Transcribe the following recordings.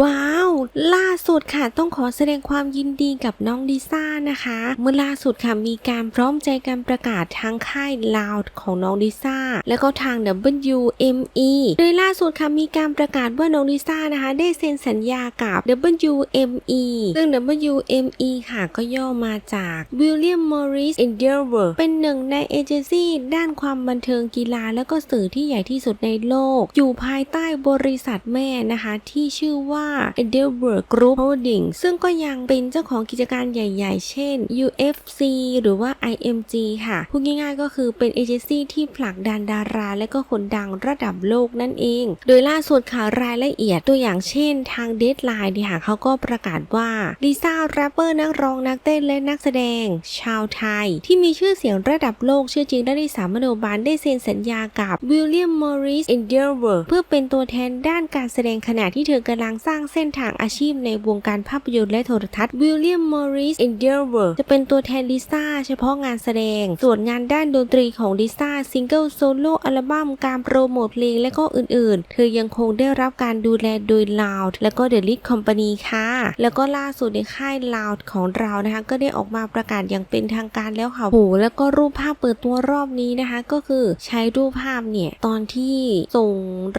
ว้าว ล่าสุดค่ะต้องขอแสดงความยินดีกับน้องลิซ่านะคะ เมื่อล่าสุดค่ะมีการพร้อมใจกันประกาศทางค่ายลาวของน้องลิซ่าแล้วก็ทาง WME โดยล่าสุดค่ะมีการประกาศว่าน้องลิซ่านะคะ ได้เซ็นสัญญากับ WME ซึ่ง WME ค่ะก็ย่อมาจาก William Morris Endeavor เป็นหนึ่งในเอเจนซี่ด้านความบันเทิงกีฬาและก็สื่อที่ใหญ่ที่สุดในโลก อยู่ภายใต้บริษัทแม่นะคะที่ชื่อว่า Endeavor Group Holding ซึ่งก็ยังเป็นเจ้าของกิจการใหญ่ๆ เช่น UFC หรือว่า IMG ค่ะ พูดง่ายๆก็คือเป็นเอเจนซี่ที่ผลักดันดารา และก็คนดังระดับโลกนั่นเอง โดยล่าสุดค่ะรายละเอียดตัวอย่างเช่นทางเดทไลน์เนี่ยค่ะเขาก็ประกาศว่าลิซ่าแรปเปอร์นักร้องนักเต้นและนักแสดง ชาวไทย ที่มีชื่อเสียงระดับโลกชื่อจริงและดิสามโนบาลได้เซ็นสัญญากับวิลเลียมมอริส Endeavor เพื่อเป็นตัวแทนด้านการแสดงขณะที่เธอกำลังสร้างเส้นทางอาชีพในวงการภาพยนตร์และโทรทัศน์วิลเลียมมอริส Endeavor จะเป็นตัวแทนลิซ่าเฉพาะงานแสดง ส่วนงานด้านดนตรีของลิซ่าซิงเกิลโซโล่อัลบั้มการโปรโมทเพลงและก็อื่นๆ เธอยังคงได้รับการดูแลโดย Loud และก็ The Lead Company ค่ะ แล้วก็ล่าสุดในค่าย Loud ของเรานะคะก็ได้ออกมาประกาศอย่างเป็นทางการแล้วค่ะโหแล้วก็รูปภาพเปิดตัวรอบนี้นะคะ ก็คือใช้รูปภาพเนี่ย ตอนที่ส่ง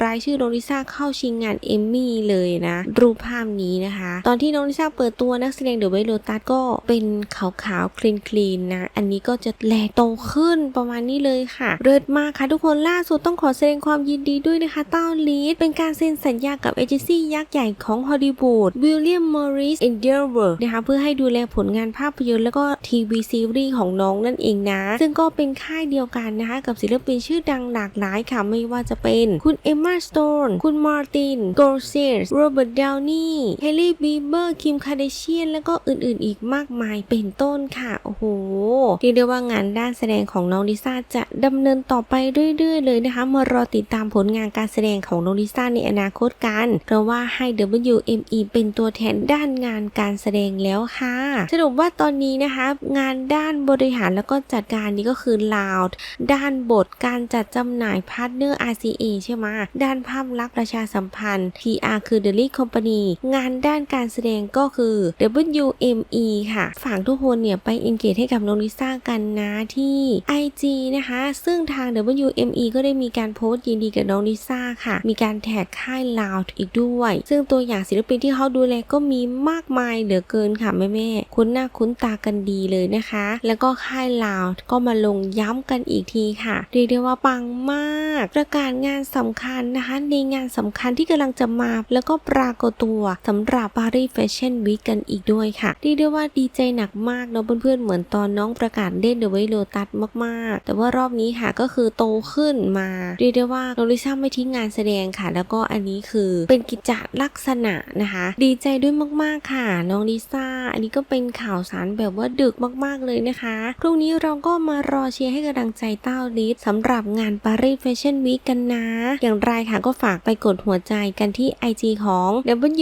รายชื่อน้องลิซ่าเข้าชิงงานเอมมี่เลยนะ รูปภาพนี้นะคะ ตอนที่น้องลิซ่าเปิดตัวนักแสดงเดอะไวโรตัสก็เป็นขาวๆคลีนๆนะ อันนี้ก็จะแลโตขึ้นประมาณนี้เลยค่ะ เลิศมากค่ะทุกคนล่าสุดต้องขอแสดงความยินดีด้วยนะคะต้าลีดเป็นการเซ็นสัญญากับเอเจนซี่ยักษ์ใหญ่ของฮอลลีวูดวิลเลียมมอริสเอนเดอร์เวิร์นะคะเพื่อให้ดูแลผลงานภาพยนตร์แล้วก็ทีวีซีรีส์ของน้องนั่นเองนะ ซึ่งก็เป็นค่ายเดียวกันนะคะ กับศิลปินชื่อดังหลากหลายค่ะไม่ว่าจะเป็นคุณเอมมาสโตนคุณมาร์ตินโกลเซียสโรเบิร์ตดาวนี่เฮลี่บีเบอร์คิมคาเดเชียน แล้วก็อื่นๆอีกมากมายเป็นต้นค่ะ โอ้โหเรียกได้ว่างานด้านแสดงของน้องลิซ่าจะดำเนินต่อไปเรื่อยๆเลยนะคะมารอติดตามผลงานการแสดงของน้องลิซ่าในอนาคตกัน เพราะว่าให้ WME เป็นตัวแทนด้านงานการแสดงแล้วค่ะ สรุปว่าตอนนี้นะคะ งานด้านบริหารแล้วก็จัดการนี้ก็คือ Loud ด้านบทการจัดจำหน่ายพาร์ทเนอร์ RCA ใช่ไหมด้านภาพลักษณ์ประชาสัมพันธ์ PR คือ The Lead Company งานด้านการแสดงก็คือ WME ค่ะ ฝากทุกคนเนี่ยไป engage ให้กับน้องลิซ่ากันนะที่ IG นะคะ ซึ่งทาง WME ก็ได้มีการโพสต์ยินดีกับน้องลิซ่าค่ะ มีการแท็กค่าย Loud อีกด้วย ซึ่งตัวอย่างศิลปินที่เขาดูแลก็มีมากมายเหลือเกินค่ะแม่แม่ๆคุ้นหน้าคุ้นตากันดีเลยนะคะ แล้วก็ค่าย Loud ก็มาลงย้ำกันอีกทีค่ะเรียกได้ว่าปังมาก ประกาศงานสำคัญนะคะ ในงานสำคัญที่กำลังจะมาแล้วก็ปรากฏตัวสำหรับ Paris Fashion Week กันอีกด้วยค่ะเรียกได้ว่าดีใจหนักมากเนาะเพื่อนๆเหมือนตอนน้องประกาศเล่นเดอะไวโ o ตัสมากๆ แต่ว่ารอบนี้ค่ะก็คือโตขึ้นมา เรียกได้ว่าน้องลิซ่าไม่ทิ้งงานแสดงค่ะ แล้วก็อันนี้คือเป็นกิจลักษณะนะคะ ดีใจด้วยมากๆค่ะ น้องลิซ่า อันนี้ก็เป็นข่าวสารแบบว่าดึกมากๆเลยนะคะพรุ่งนี้เราก็มารอเชียร์ให้กำลังใจเต้าลิสสำหรับงาน Paris Fashion Week กันนะ อย่างไรค่ะก็ฝากไปกดหัวใจกันที่ IG ของ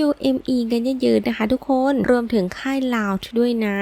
WME กันเยอะๆนะคะทุกคน รวมถึงค่ายลาวด้วยนะ